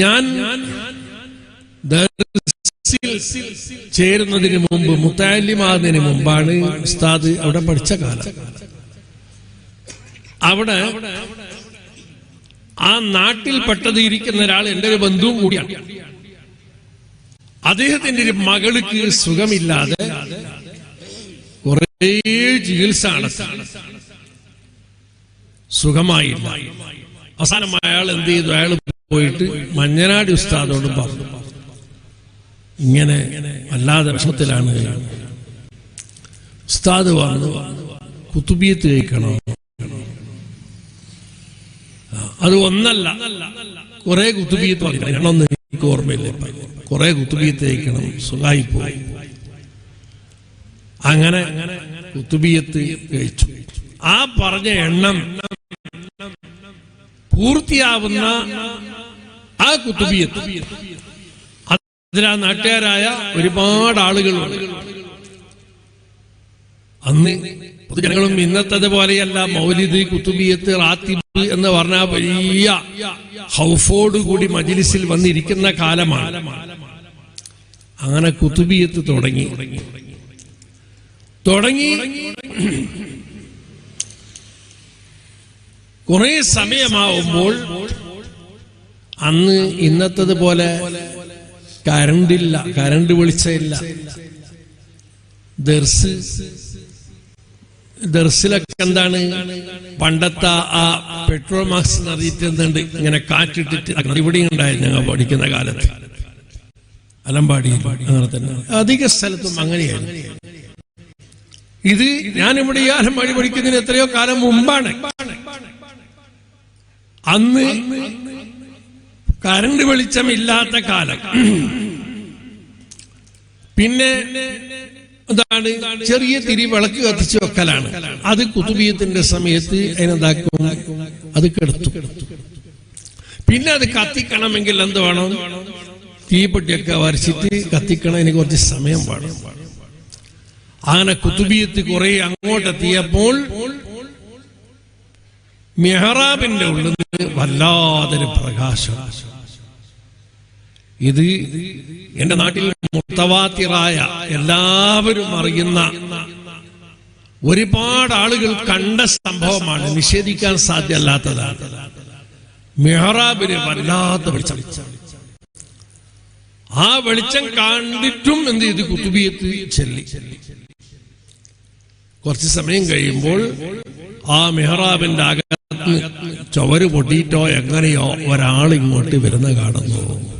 ഞാൻ ചേരുന്നതിന് മുമ്പ് മുത്താലിമാകുന്നതിന് മുമ്പാണ് ഉസ്താദ് അവിടെ പഠിച്ച കാലം. അവിടെ ആ നാട്ടിൽ പെട്ടത് ഇരിക്കുന്ന ഒരാൾ എന്റെ ഒരു ബന്ധുവും കൂടിയാണ്. അദ്ദേഹത്തിന്റെ ഒരു മകൾക്ക് സുഖമില്ലാതെ കുറേ ചികിത്സ സുഖമായി സുഖമായില്ല. അവസാനം അയാൾ എന്ത് ചെയ്തു? അയാൾ പോയിട്ട് മഞ്ഞനാടി ഉസ്താദോട് പറഞ്ഞു. ഇങ്ങനെ വല്ലാതെ വിഷമത്തിലാണ്. ഉസ്താദ് പറഞ്ഞു കുത്തുബിയത്ത് കഴിക്കണോ അത് ഒന്നല്ല. കുറെ കുത്തുബിയത്ത് കഴിക്കണം രണ്ടൊന്നും എനിക്ക് ഓർമ്മയില്ല. കുറെ കുത്തുബിയത്ത് കഴിക്കണം സുഖമായി പോയി. അങ്ങനെ കുത്തുബിയത്ത് കഴിച്ചു ആ പറഞ്ഞ എണ്ണം പൂർത്തിയാവുന്ന ആ കുത്തുബിയത്ത് അതിലാ നാട്ടുകാരായ ഒരുപാട് ആളുകളുണ്ട്. അന്ന് പൊതുജനങ്ങളും ഇന്നത്തെ പോലെയല്ല മൗലിദ് കുത്തുബിയത്ത് റാത്തിബ് എന്ന് പറഞ്ഞ വലിയ ഹൗഫോട് കൂടി മജിലിസിൽ വന്നിരിക്കുന്ന കാലമാണ്. അങ്ങനെ കുത്തുബിയത്ത് തുടങ്ങി. തുടങ്ങി. കുറെ സമയമാവുമ്പോൾ അന്ന് ഇന്നത്തത് പോലെ കരണ്ടില്ല കരണ്ട് വെളിച്ചമില്ല ദർസ് ദർസിലൊക്കെ എന്താണ്? പണ്ടത്തെ ആ പെട്രോൾ മാക്സ് നിറയിട്ട് എന്തുണ്ട്? ഇങ്ങനെ കാറ്റിട്ടിട്ട് ഇവിടെ ഉണ്ടായിരുന്നു ഞങ്ങൾ പഠിക്കുന്ന കാലത്ത്. അലമ്പാടി അങ്ങനെ തന്നെ. അധിക സ്ഥലത്തും അങ്ങനെയാണ് ഇത് ഞാനിവിടെ ഈ അലമ്പാടി പഠിക്കുന്നതിന് എത്രയോ കാലം മുമ്പാണ്. അന്ന് കരണ്ട് വെളിച്ചമില്ലാത്ത കാലം. പിന്നെ എന്താണ്? ചെറിയ തിരി വിളക്ക് കത്തിച്ച് വെക്കലാണ്. അത് കുത്തുബീയത്തിന്റെ സമയത്ത് അതിനെന്താക്കും? അത് കെടുത്തു. പിന്നെ അത് കത്തിക്കണമെങ്കിൽ എന്ത് വേണം? തീപ്പെട്ടിയൊക്കെ വരച്ചിട്ട് കത്തിക്കണതിന് കുറച്ച് സമയം വേണം. അങ്ങനെ കുത്തുബീയത്ത് കുറെ അങ്ങോട്ടെത്തിയപ്പോൾ മെഹറാബിന്റെ ഉള്ളിൽ വല്ലാതൊരു പ്രകാശം. ഇത് എന്റെ നാട്ടിൽ മുത്തവാത്തിറായ എല്ലാവരും അറിയുന്ന ഒരുപാട് ആളുകൾ കണ്ട സംഭവമാണ്. നിഷേധിക്കാൻ സാധ്യമല്ലാത്തതാണ് മെഹറാബിന് വല്ലാത്ത വെളിച്ചം. ആ വെളിച്ചം കണ്ടിട്ടും എന്ത് ചെയ്ത്? കുത്തുബിയത്ത് ചെല്ലി. കുറച്ച് സമയം കഴിയുമ്പോൾ ആ മെഹറാബിന്റെ അകത്ത് ചുവര് പൊട്ടിയിട്ടോ എങ്ങനെയോ ഒരാൾ ഇങ്ങോട്ട് വരുന്ന കാണുന്നു.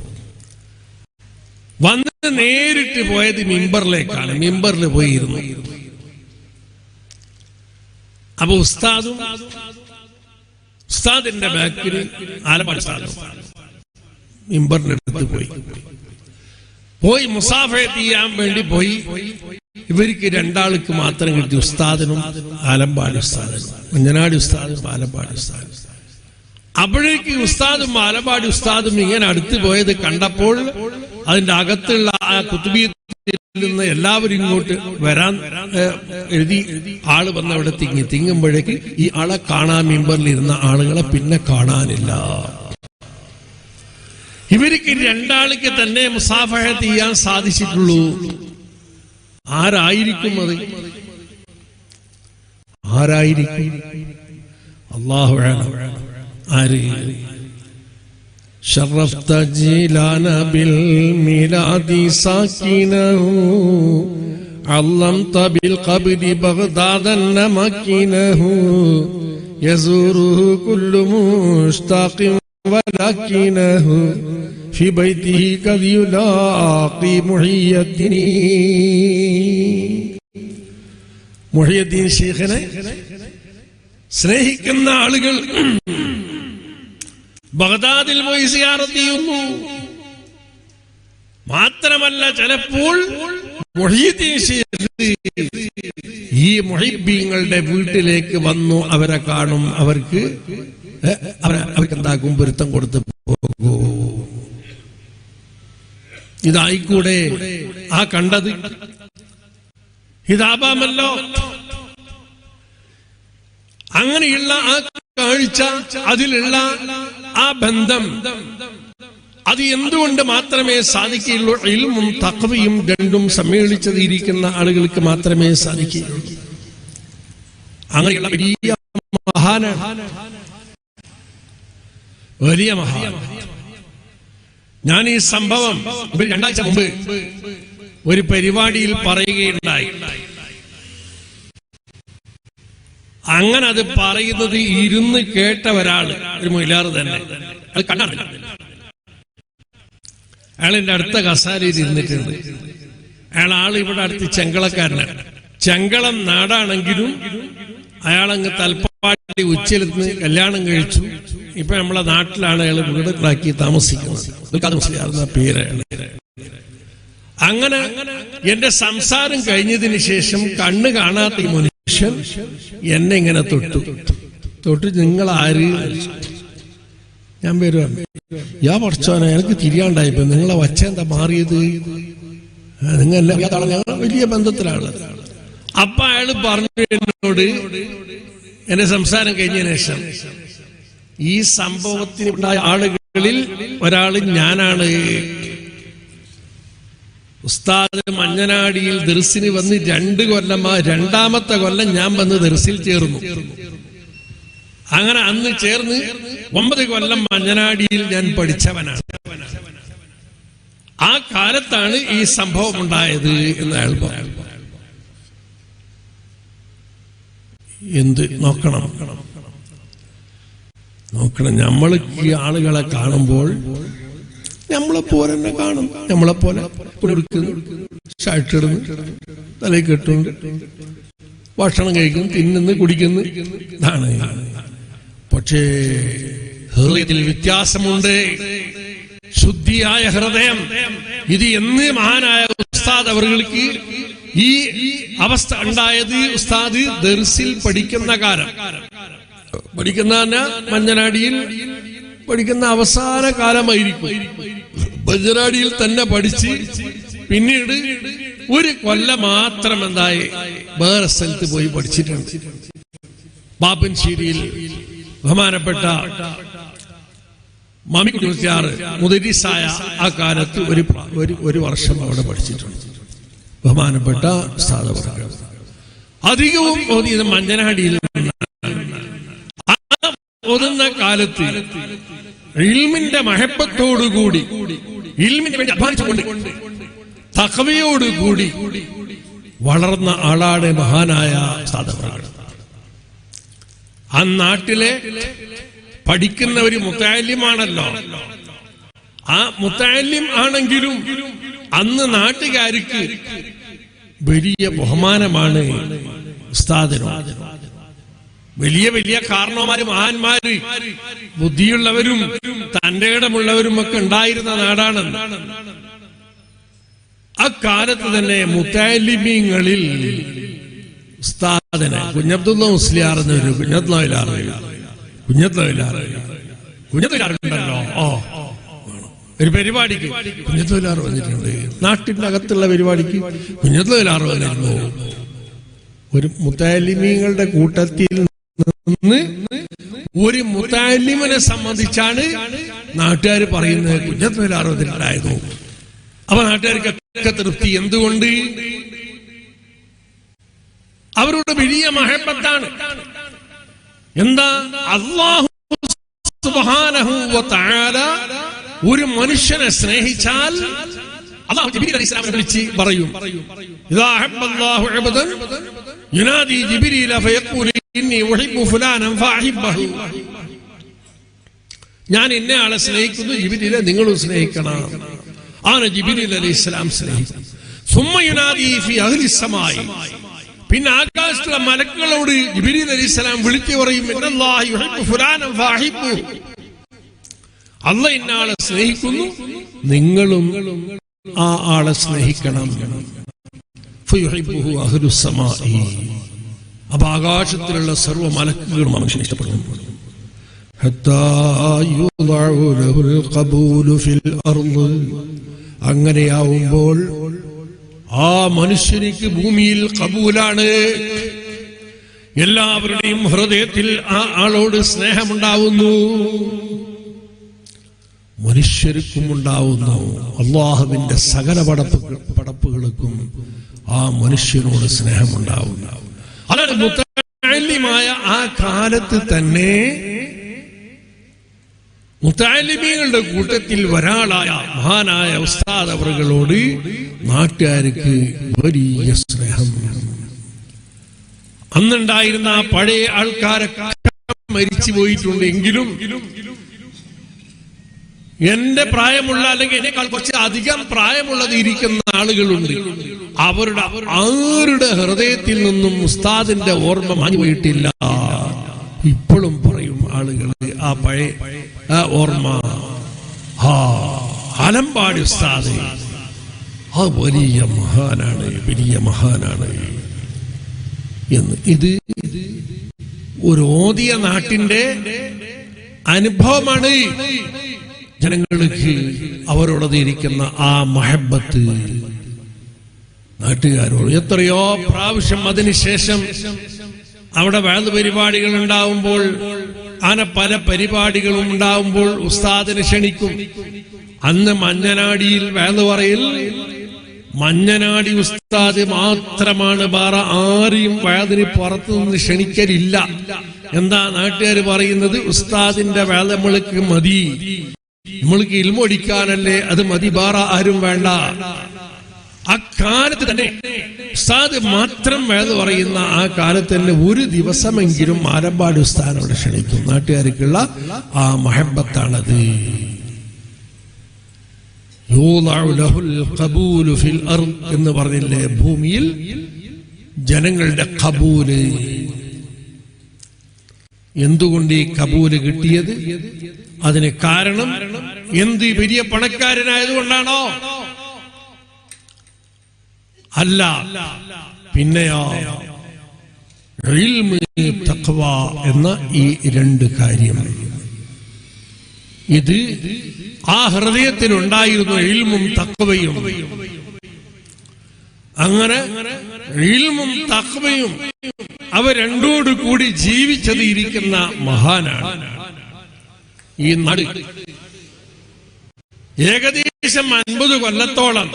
വന്ന് നേരിട്ട് പോയത് മിമ്പറിലേക്കാണ്. മിമ്പറിൽ പോയിരുന്നു. അപ്പൊ ഉസ്താദും ഉസ്താദിന്റെ ബാക്കിൽ ആലപ്പാട് മിമ്പറിന്റെ അടുത്ത് പോയി. പോയി മുസാഫെ ചെയ്യാൻ വേണ്ടി പോയി. ഇവർക്ക് രണ്ടാൾക്ക് മാത്രം കിട്ടി ഉസ്താദിനും ആലമ്പാടി ഉസ്താദിനും. കുഞ്ഞനാടി ഉസ്താദും ആലമ്പാടി ഉസ്താദും. അപ്പോഴേക്ക് ഉസ്താദും ആലമ്പാടി ഉസ്താദും ഇങ്ങനെ അടുത്ത് പോയത് കണ്ടപ്പോൾ അതിന്റെ അകത്തുള്ള ആ കുത്തുബീത്തിൽ നിന്ന് എല്ലാവരും ഇങ്ങോട്ട് വരാൻ എഴുതി ആൾ വന്ന് അവിടെ തിങ്ങി. തിങ്ങുമ്പോഴേക്ക് ഈ ആളെ കാണാൻ മെമ്പറിൽ ഇരുന്ന ആളുകളെ പിന്നെ കാണാനില്ല. ഇവർക്ക് രണ്ടാൾക്ക് തന്നെ മുസാഫഹ ചെയ്യാൻ സാധിച്ചിട്ടുള്ളൂ. ആരായിരിക്കും അത്? ആരായിരിക്കും? അള്ളാഹു ആര്? شرفت جيلان بالميلاد ساكنه علمت بالقبر بغداد مكينه يزوره كل مشتاق ولكنه في بيته قد يلاقي محي الدين محي الدين شيخنا സ്നേഹിക്കുന്ന ആളുകൾ ബഗ്ദാദിൽ പോയി സിയാറത്ത് ചെയ്യുന്നു. മാത്രമല്ല ചിലപ്പോൾ ഈ മുഹിബീങ്ങളുടെ വീട്ടിലേക്ക് വന്നു അവരെ കാണും. അവർക്ക് അവർക്ക് എന്താക്കും പൊരുത്തം കൊടുത്ത് പോകൂ. ഇതായിക്കൂടെ ആ കണ്ടത്? ഇതാപാമല്ലോ അങ്ങനെയുള്ള ആ കാഴ്ച അതിലുള്ള ആ ബന്ധം. അത് എന്തുകൊണ്ട് മാത്രമേ സാധിക്കുകയുള്ളൂ? ഇൽമും തക്വയും രണ്ടും സമ്മേളിച്ചതിരിക്കുന്ന ആളുകൾക്ക് മാത്രമേ സാധിക്കുകയുള്ളൂ. അങ്ങനെയുള്ള വലിയ മഹാന. വലിയ മഹാ ഞാൻ ഈ സംഭവം രണ്ടാഴ്ച മുമ്പ് ഒരു പരിപാടിയിൽ പറയുകയുണ്ടായി. അങ്ങനെ അത് പറയുന്നത് ഇരുന്ന് കേട്ട ഒരാൾ ഒരു മൊയിലാറ് തന്നെ. അത് കണ്ടാണ് അയാൾ എന്റെ അടുത്ത കസാരയിൽ ഇരുന്നിട്ടുണ്ട്. അയാൾ ആൾ ഇവിടെ അടുത്ത് ചെങ്കളക്കാരനാണ്. ചെങ്കളം നാടാണെങ്കിലും അയാളങ്ങ് തൽപ്പാടി ഉച്ചയിലെന്ന് കല്യാണം കഴിച്ചു. ഇപ്പൊ നമ്മളെ നാട്ടിലാണ് അയാൾ വീടുകളാക്കി താമസിക്കുന്നത്. അങ്ങനെ എന്റെ സംസാരം കഴിഞ്ഞതിന് ശേഷം കണ്ണ് കാണാത്ത ഈ മനുഷ്യൻ എന്നെ ഇങ്ങനെ തൊട്ടു. തൊട്ട് നിങ്ങൾ ആര്? ഞാൻ വരുവാണ് ഞാൻ പഠിച്ചോനെ എനിക്ക് തിരിയാണ്ടായിപ്പോ നിങ്ങളെ വച്ച എന്താ മാറിയത്? നിങ്ങൾ. ഞങ്ങൾ വലിയ ബന്ധത്തിലാണ് അപ്പൊ അയാൾ പറഞ്ഞു എന്നോട് എന്റെ സംസാരം കഴിഞ്ഞതിന് ശേഷം ഈ സംഭവത്തിന് ഉണ്ടായ ആളുകളിൽ ഒരാൾ ഞാനാണ്. ഉസ്താദ് മഞ്ഞനാടിയിൽ ദർസിന് വന്ന് രണ്ട് കൊല്ലം രണ്ടാമത്തെ കൊല്ലം ഞാൻ വന്ന് ദർസിൽ ചേർന്നു. അങ്ങനെ അന്ന് ചേർന്ന് ഒമ്പത് കൊല്ലം മഞ്ഞനാടിയിൽ ഞാൻ പഠിച്ചവനാണ്. ആ കാലത്താണ് ഈ സംഭവം ഉണ്ടായത് എന്ന് അയാൾ പറഞ്ഞു. എന്ത്? നോക്കണം. നോക്കണം. നമ്മൾ ഈ ആളുകളെ കാണുമ്പോൾ നമ്മളെ പോലെ തന്നെ കാണും. നമ്മളെ പോലെ കൊടുക്കുന്നു ഷർട്ട് തലയിൽ കെട്ടുന്നു. ഭക്ഷണം കഴിക്കുന്നു തിന്നുന്നു കുടിക്കുന്നു. ഇതാണ്. പക്ഷേ ഹൃദയത്തിൽ വ്യത്യാസമുണ്ട്. ശുദ്ധിയായ ഹൃദയം ഇത് എന്ന് മഹാനായ ഉസ്താദ് അവർക്ക് ഈ അവസ്ഥ ഉണ്ടായത് ഉസ്താദ് ദർസിൽ പഠിക്കുന്ന കാലം. പഠിക്കുന്ന മഞ്ഞനാടിയിൽ പഠിക്കുന്ന അവസാന കാലമായിരിക്കും. ബജറാടിയിൽ തന്നെ പഠിച്ച് പിന്നീട് ഒരു കൊല്ലം മാത്രം എന്തായി വേറെ സ്ഥലത്ത് പോയി പഠിച്ചിട്ടുണ്ട്. പാപ്പൻശ്ശേരിയിൽ ബഹുമാനപ്പെട്ട മാമിക്കുട്ടി മുസ്ലിയാർ മുദരിസായ ആ കാലത്ത് ഒരു ഒരു വർഷം അവിടെ പഠിച്ചിട്ടുണ്ട്. ബഹുമാനപ്പെട്ട സ്ഥാപകർ അധികവും ഓതിയത് മഞ്ഞനാടിയിൽ ഒതുന്ന കാലത്ത് ഇൽമിന്റെ മഹപ്പത്തോടുകൂടി ഇൽമിന് വേണ്ടി അധ്വാനിച്ചുകൊണ്ട് തകവയോടുകൂടി വളർന്ന ആളാണ് മഹാനായ സ്ഥാപകർ ആ നാട്ടിലെ പഠിക്കുന്ന ഒരു മുത്താലിമാണല്ലോ. ആ മുത്താലിം ആണെങ്കിലും അന്ന് നാട്ടുകാർക്ക് വലിയ ബഹുമാനമാണ് ഉസ്താദിനോട്. വലിയ വലിയ കാരണവന്മാര് മഹാന്മാര് ബുദ്ധിയുള്ളവരും തന്റെ ഇടമുള്ളവരും ഒക്കെ ഉണ്ടായിരുന്ന നാടാണ്. അക്കാലത്ത് തന്നെ മുത്താലിമീങ്ങളിൽ കുഞ്ഞബ്ദുള്ള മുസ്ലിയാർ എന്നൊരു കുഞ്ഞത്ലോയിലാറ് കുഞ്ഞത്ലോയിലാറ് കുഞ്ഞത്തൊയിലാറുണ്ടല്ലോ ഓ ഒരു പരിപാടിക്ക് കുഞ്ഞത്തൊയിലാറ് വന്നിട്ടുണ്ട്. നാട്ടിന്റെ അകത്തുള്ള പരിപാടിക്ക് കുഞ്ഞത്തൊയിലാറ് വന്നിരുന്നു. ഒരു മുത്താലിമീങ്ങളുടെ കൂട്ടത്തിൽ നിന്ന് ഒരു മുത്താലിമനെ സംബന്ധിച്ചാണ് നാട്ടുകാർ പറയുന്നത് കുഞ്ഞത്തൊയിലാറ് വന്നിട്ടുണ്ടായിരുന്നു അപ്പൊ നാട്ടുകാർക്കൊക്കെ തൃപ്തി. എന്തുകൊണ്ട്? അവരുടെ വലിയ മഹബത്താണ്. എന്താ? അള്ളാഹു ഒരു മനുഷ്യനെ സ്നേഹിച്ചാൽ അള്ളാഹു വിളിച്ച് പറയും. യുനാദി ജിബ്രീല ഫയഖൂലു ഇന്നി ഉഹിബ്ബു ഫുലാനൻ ഫഅഹിബ്ബഹു ഞാൻ ഇന്ന ആളെ സ്നേഹിക്കുന്നു ജിബ്രീലെ നിങ്ങളും സ്നേഹിക്കണം ആണ് ജിബ്രീൽ അലൈഹി സ്വലാം സ്നേഹിക്കും സുമ്മ യുനാദി ഫി അഹ്ലി സമായി പിന്നെ ആകാശത്തുള്ള മലക്കുകളോട് ജിബിരിൽ അലി സ്വലാം വിളിച്ചു പറയും. അല്ല ഇന്നാളെ സ്നേഹിക്കുന്നു നിങ്ങളും ആ ആളെ സ്നേഹിക്കണം. ആകാശത്തിലുള്ള സർവ മലക്കുകളും മനുഷ്യൻ ഇഷ്ടപ്പെടുന്നു. അങ്ങനെയാവുമ്പോൾ ആ മനുഷ്യനിക്ക് ഭൂമിയിൽ കബൂലാണ് എല്ലാവരുടെയും ഹൃദയത്തിൽ ആ ആളോട് സ്നേഹമുണ്ടാവുന്നു. മനുഷ്യർക്കും ഉണ്ടാവുന്നു അള്ളാഹുവിന്റെ സകല പടപ്പ് പടപ്പുകൾക്കും ആ മനുഷ്യനോട് സ്നേഹമുണ്ടാവുന്ന അതാണ് മുത്തലിമായ ആ കാലത്ത് തന്നെ മുത്താലിമികളുടെ കൂട്ടത്തിൽ ഒരാളായ മഹാനായ ഉസ്താദ് അവറുകളോട് നാട്ടുകാർക്ക് വലിയ സ്നേഹം. അന്നുണ്ടായിരുന്ന ആ പഴയ ആൾക്കാരൊക്കെ മരിച്ചു പോയിട്ടുണ്ട് എങ്കിലും എന്റെ പ്രായമുള്ള അല്ലെങ്കിൽ എന്നെക്കാൾ കുറച്ച് അധികം പ്രായമുള്ളത് ഇരിക്കുന്ന ആളുകളുണ്ട്. അവരുടെ ആരുടെ ഹൃദയത്തിൽ നിന്നും ഉസ്താദിന്റെ ഓർമ്മ മാഞ്ഞുപോയിട്ടില്ല. ഇപ്പോഴും പറയും ആളുകൾ ആ പഴയ ഓർമ്മ. അലമ്പാടി ഉസ്താദ്. ആ വലിയ മഹാനാണ് വലിയ മഹാനാണ്. എന്ന് ഇത് ഒരു ഓതിയ നാട്ടിന്റെ അനുഭവമാണ്. ജനങ്ങൾക്ക് അവരോടതിരിക്കുന്ന ആ മഹബത്ത്. നാട്ടുകാരോട് എത്രയോ പ്രാവശ്യം അതിനുശേഷം അവിടെ വേദ പരിപാടികൾ ഉണ്ടാവുമ്പോൾ അങ്ങനെ പല പരിപാടികളും ഉണ്ടാവുമ്പോൾ ഉസ്താദിനെ ക്ഷണിക്കും. അന്ന് മഞ്ഞനാടിയിൽ വേദ പറയിൽ മഞ്ഞനാടി ഉസ്താദ് മാത്രമാണ് വേറെ ആരെയും വേദന പുറത്തു നിന്ന് ക്ഷണിക്കലില്ല. എന്താ നാട്ടുകാർ പറയുന്നത്? ഉസ്താദിന്റെ വേദ മതി. നമ്മൾക്ക് ഇൽമൊടിക്കാനല്ലേ അത് മതി ബാറ ആരും വേണ്ട. അക്കാലത്ത് തന്നെ ഉസ്താദ് മാത്രം വേദ പറയുന്ന ആ കാലത്ത് തന്നെ ഒരു ദിവസമെങ്കിലും ആലമ്പാട് ഉസ്താദിനോട് ക്ഷണിക്കും. നാട്ടുകാർക്കുള്ള ആ മഹബത്താണത്. എന്ന് പറഞ്ഞില്ലേ ഭൂമിയിൽ? ജനങ്ങളുടെ കബൂൽ എന്തുകൊണ്ട് ഈ കബൂൽ കിട്ടിയത്? അതിന് കാരണം എന്ത്? വലിയ പണക്കാരനായതുകൊണ്ടാണോ? അല്ല. പിന്നെയോ? തക്വ എന്ന ഈ രണ്ട് കാര്യം. ഇത് ആ ഹൃദയത്തിനുണ്ടായിരുന്നു ഇൽമും തക്വയും അങ്ങനെ ഇൽമും തക്വയും അവ രണ്ടോട് കൂടി ജീവിച്ചത് ഇരിക്കുന്ന മഹാനാണ്. ഈ നാട്. ഏകദേശം അൻപത് കൊല്ലത്തോളം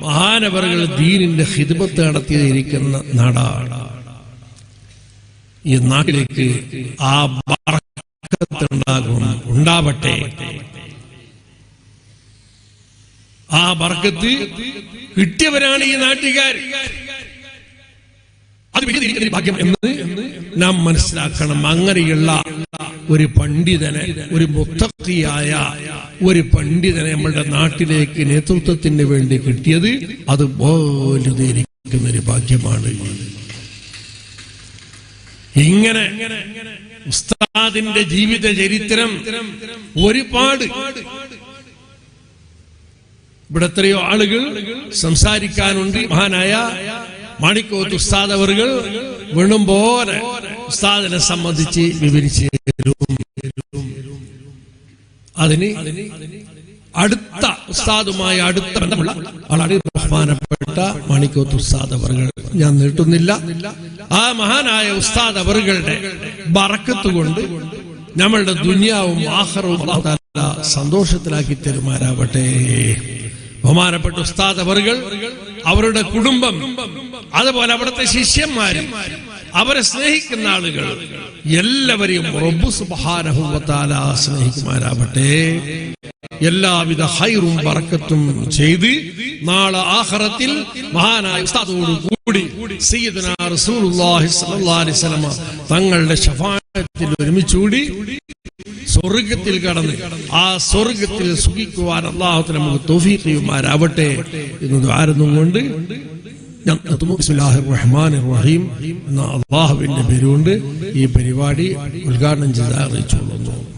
മഹാനവറുകൾ ദീനിന്റെ ഹിദ്മത്ത് നടത്തിയിരിക്കുന്ന നാടാണ്. ഈ നാട്ടിലേക്ക് ആ ബർക്കത്തുണ്ടാകും ഉണ്ടാവട്ടെ. ആ ബർക്കത്ത് കിട്ടിയവരാണ് ഈ നാട്ടുകാർ. അത് ഭാഗ്യം എന്ന് നാം മനസ്സിലാക്കണം. അങ്ങനെയുള്ള ഒരു പണ്ഡിതനെ ഒരു മുത്തക്കിയായ ഒരു പണ്ഡിതനെ നമ്മളുടെ നാട്ടിലേക്ക് നേതൃത്വത്തിന് വേണ്ടി കിട്ടിയത് അത് ഒരു ഭാഗ്യമാണ്. ഇങ്ങനെ ഉസ്താദിന്റെ ജീവിത ചരിത്രം ഒരുപാട്. ഇവിടെ എത്രയോ ആളുകൾ സംസാരിക്കാനുണ്ട്. മഹാനായ മാണിക്കോത്ത് ഉസ്താദ് അവർ വീണും പോലെ ഉസ്താദിനെ സംബന്ധിച്ച് വിവരിച്ച്. അതിന് അടുത്ത ഉസ്താദുമായി അടുത്ത ബന്ധമുള്ള വളരെ ബഹുമാനപ്പെട്ട മണിക്കോത്ത് ഉസ്താദ് അവറുകൾ ഞാൻ നീട്ടുന്നില്ല. ആ മഹാനായ ഉസ്താദ് അവറുകളുടെ ബറക്കത്ത് കൊണ്ട് നമ്മളുടെ ദുനിയാവും ആഹ്റവും സന്തോഷത്തിലാക്കി തരുമാരാവട്ടെ ബഹുമാനപ്പെട്ട ഉസ്താദ് അവറുകൾ അവരുടെ കുടുംബം അതുപോലെ അവിടുത്തെ ശിഷ്യന്മാര് അവരെ സ്നേഹിക്കുന്ന ആളുകൾ എല്ലാവരെയും സ്നേഹിക്കുമാരാവട്ടെ. എല്ലാവിധ ഹൈറും പറക്കത്തും ചെയ്ത് നാളെ ആഹ്റത്തിൽ മഹാനായ ഉസ്താദോട് കൂടി റസൂലുള്ളാഹി സ്വല്ലല്ലാഹി അലൈഹി വസല്ലം തങ്ങളുടെ ശഫാഅത്തിൽ ഒരുമിച്ചുകൂടി സ്വർഗത്തിൽ കടന്ന് ആ സ്വർഗത്തിൽ സുഖിക്കുവാൻ അള്ളാഹു നമുക്ക് തൗഫീഖ് ചെയ്യുമാരാവട്ടെ എന്ന് ദ്വാരന്നും റഹീം അള്ളാഹുവിന്റെ പേരുകൊണ്ട് ഈ പരിപാടി ഉദ്ഘാടനം ചെയ്ത് അറിയിച്ചുകൊള്ളുന്നു.